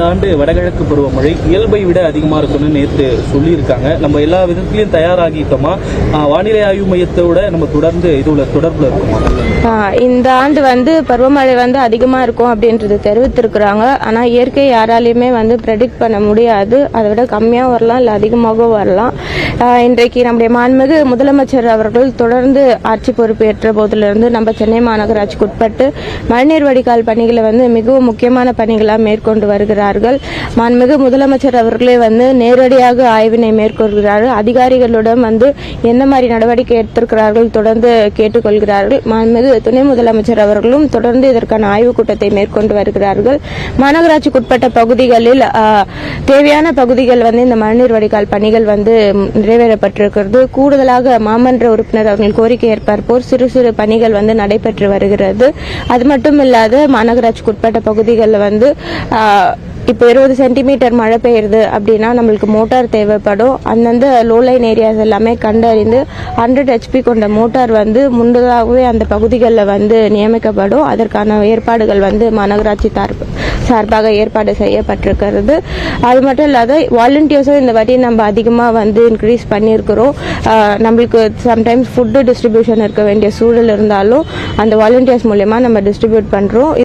இந்த ஆண்டு வடகிழக்கு பருவமழை இயல்பை விட அதிகமாக இருக்கும்னு நேற்று சொல்லியிருக்காங்க. நம்ம எல்லா விதத்திலையும் தயாராகிட்டோமா? வானிலை ஆய்வு மையத்தோட நம்ம தொடர்ந்து இதுல தொடர்பில் இருக்கோமா? இந்த ஆண்டு வந்து பருவமழை வந்து அதிகமாக இருக்கும் அப்படின்றது தெரிவித்திருக்கிறாங்க. ஆனால் இயற்கை யாராலையுமே வந்து ப்ரெடிக்ட் பண்ண முடியாது. அதை விட கம்மியாக வரலாம் இல்லை அதிகமாகவும் வரலாம். இன்றைக்கு நம்முடைய மாண்புமிகு முதலமைச்சர் அவர்கள் தொடர்ந்து ஆட்சி பொறுப்பேற்ற போதிலிருந்து நம்ம சென்னை மாநகராட்சிக்கு உட்பட்டு மழைநீர் வடிகால் பணிகளை வந்து மிகவும் முக்கியமான பணிகளாக மேற்கொண்டு கூறினார்கள் மாண்புமிகு முதலமைச்சர் அவர்களே வந்து நேரடியாக ஆய்வினை மேற்கொள்கிறார்கள். அதிகாரிகளிடம் வந்து எந்த மாதிரி நடவடிக்கை எடுத்திருக்கிறார்கள் தொடர்ந்து கேட்டுக்கொள்கிறார்கள். மாண்புமிகு துணை முதலமைச்சர் அவர்களும் தொடர்ந்து இதற்கான ஆய்வுக் கூட்டத்தை மேற்கொண்டு வருகிறார்கள். மாநகராட்சிக்கு உட்பட்ட பகுதிகளில் தேவையான பகுதிகள் வந்து இந்த மழைநீர் வடிகால் பணிகள் வந்து நிறைவேறப்பட்டிருக்கிறது. கூடுதலாக மாமன்ற உறுப்பினர் அவர்கள் கோரிக்கை ஏற்பார்ப்போர் சிறு சிறு பணிகள் வந்து நடைபெற்று வருகிறது. அது மட்டும் இல்லாத மாநகராட்சிக்கு உட்பட்ட பகுதிகளில் வந்து இப்போ இருபது சென்டிமீட்டர் மழை பெய்யுது அப்படின்னா நம்மளுக்கு மோட்டார் தேவைப்படும். அந்தந்த லோலைன் ஏரியாஸ் எல்லாமே கண்டறிந்து ஹண்ட்ரட் ஹெச்பி கொண்ட மோட்டார் வந்து முன்னதாகவே அந்த பகுதிகளில் வந்து நியமிக்கப்படும். அதற்கான ஏற்பாடுகள் வந்து மாநகராட்சி சார்பாக ஏற்பாடு செய்யப்பட்டிருக்கிறது. அது மட்டும் இல்லாத வாலண்டியர்ஸும் இந்த வாட்டி நம்ம அதிகமாக வந்து இன்க்ரீஸ் பண்ணியிருக்கிறோம். நம்மளுக்கு சம்டைம்ஸ் ஃபுட்டு டிஸ்ட்ரிபியூஷன் இருக்க வேண்டிய சூழல் இருந்தாலும் அந்த வாலண்டியர்ஸ் மூலயமா நம்ம டிஸ்ட்ரிபியூட் பண்ணுறோம்